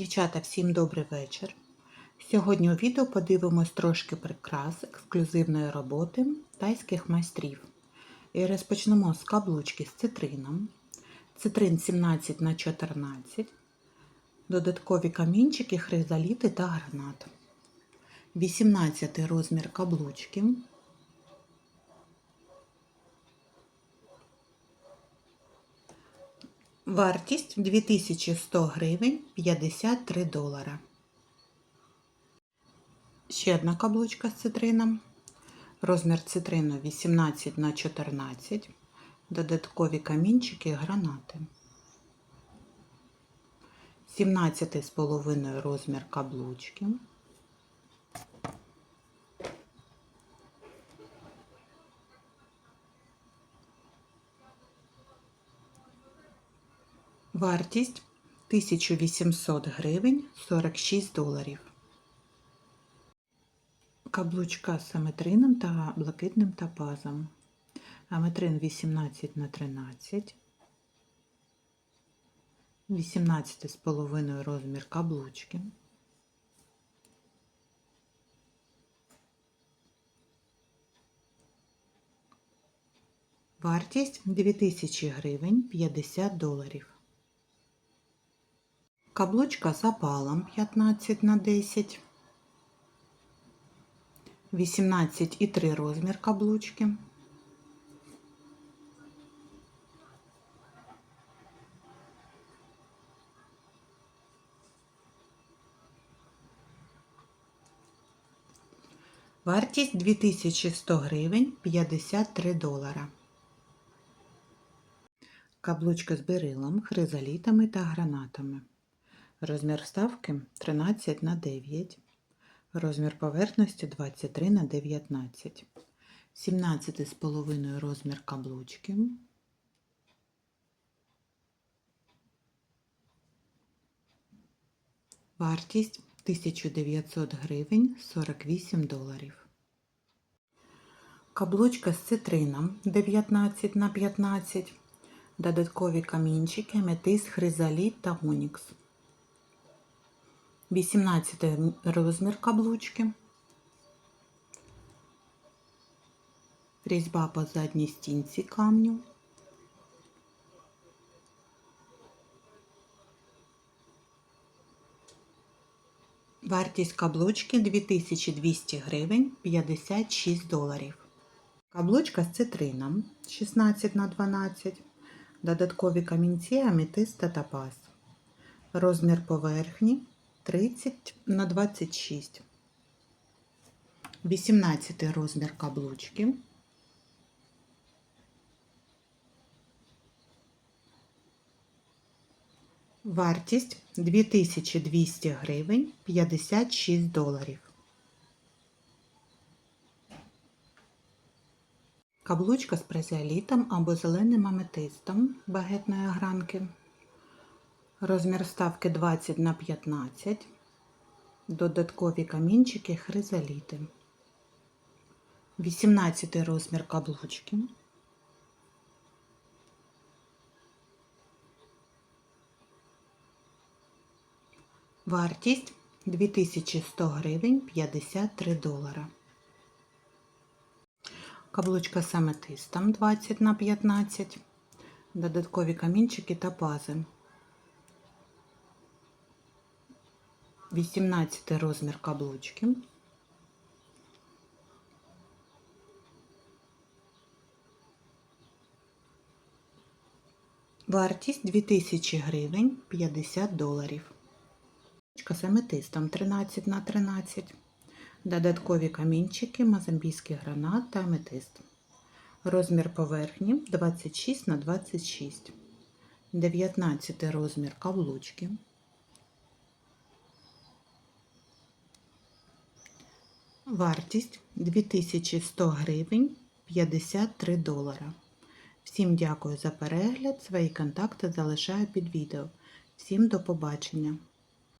Дівчата, всім добрий вечір. Сьогодні у відео подивимось трошки прикрас ексклюзивної роботи тайських майстрів. І розпочнемо з каблучки з цитрином. Цитрин 17 на 14 додаткові камінчики, хризаліти та гранат. 18 розмір каблучки. Вартість 2100 гривень 53 долара. Ще одна каблучка з цитрином. Розмір цитрину 18 на 14. Додаткові камінчики гранати. 17,5 розмір каблучки. Вартість 1800 гривень 46 доларів. Каблучка з аметрином та блакитним топазом. Аметрин 18 на 13. 18,5 розмір каблучки. Вартість 2000 гривень 50 доларів. Каблучка з опалом 15 на 10. 18,3 розмір каблучки. Вартість 2100 гривень 53 долара. Каблучка з берилом, хризалітами та гранатами. Розмір вставки 13 на 9. Розмір поверхності 23 на 19. 17,5 розмір каблучки. Вартість 1900 гривень 48 доларів. Каблучка з цитрином 19 на 15. Додаткові камінчики, метис, хризаліт та онікс. 18 розмір каблучки. Різьба по задній стінці камню. Вартість каблучки 2200 гривень 56 доларів. Каблучка з цитрином 16 на 12. Додаткові камінці, аметист та топаз. Розмір поверхні 30 на 26. 18 розмір каблучки. Вартість 2200 гривень 56 доларів. Каблучка з презіолітом або зеленим аметистом багетної огранки. Розмір ставки 20 на 15. Додаткові камінчики хризаліти. 18 розмір каблучки. Вартість 2100 гривень 53 долара. Каблучка з аметистом 20 на 15. Додаткові камінчики та бази. 18 розмір каблучки. Вартість 2000 гривень 50 доларів. З аметистом 13 на 13. Додаткові камінчики, мозамбійський гранат та аметист. Розмір поверхні 26 на 26. 19 розмір каблучки. Вартість 2100 гривень 53 долара. Всім дякую за перегляд. Свої контакти залишаю під відео. Всім до побачення!